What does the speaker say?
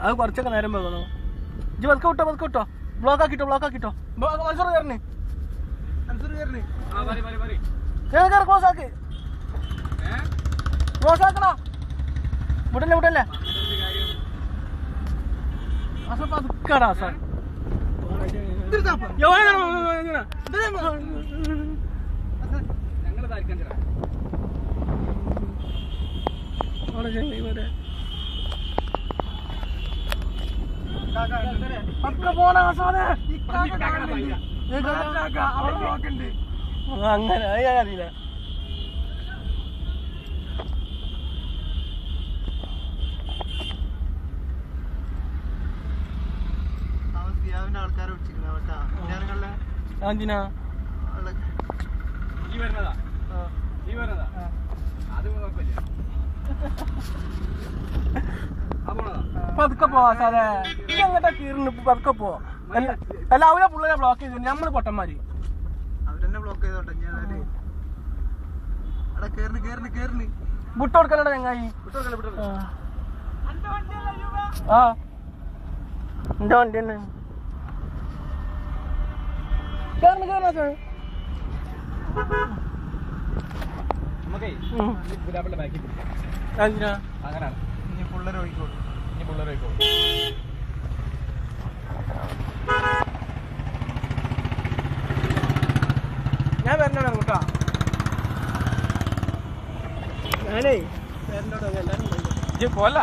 അത് കുറച്ചൊക്കെ നേരം പോകുന്നു ഇജ്ജ് ബസ് വിട്ടോ ബസ് വിട്ടോ. ബ്ലോക്ക് ആക്കിട്ടോ ബ്ലോക്ക് ആക്കിട്ടോ. മനുഷ്യർ കയറണേ മനുഷ്യർ കയറണേ ആ പറ പറ പറ ഏത് കയറി ക്ലോസ് ആക്കി. ക്ലോസ് ആക്കണോ? വിടല്ലേ വിടല്ലേ? പറഞ്ഞിട്ട് കാര്യം. അസ പതുക്കടാ സാർ ഞങ്ങൾ താരിക്കാൻ തരാം അങ്ങനെ ഞാൻ അറിയില്ല. ആൾക്കാരെ കേട്ടാ ഞാനുങ്ങളെ എന്തിനാ? ഈ വരുന്നതാ ഈ വരുന്നതാ അത് കുഴപ്പമില്ല ആ പോണതാ പതുക്കെ പോവാ സാറേ. എങ്ങട്ടാ കീറിന് പതുക്കെ പോ. അല്ല അവരെ പിള്ളേരെ ബ്ലോക്ക് ചെയ്തു. നമ്മൾ പൊട്ടന്മാര്. അവരെന്നെ ബ്ലോക്ക് ചെയ്തോട്ടെ ഞാൻ അവിടെ കേറിന് കേറിന് കേറിന്. വിട്ട് കൊടുക്കലടാ ചങ്ങായി. ആ. എന്റെ വണ്ടി തന്നെ കേറണ കേറണ നമുക്കേ ഇനി പിള്ളേർ ഒഴിക്കോളൂ ഇനി പിള്ളേർ ഞാൻ വരണോ കൂട്ടാ. ഞാനേ വരണോട്ടോ എല്ലാരും പോല്ല.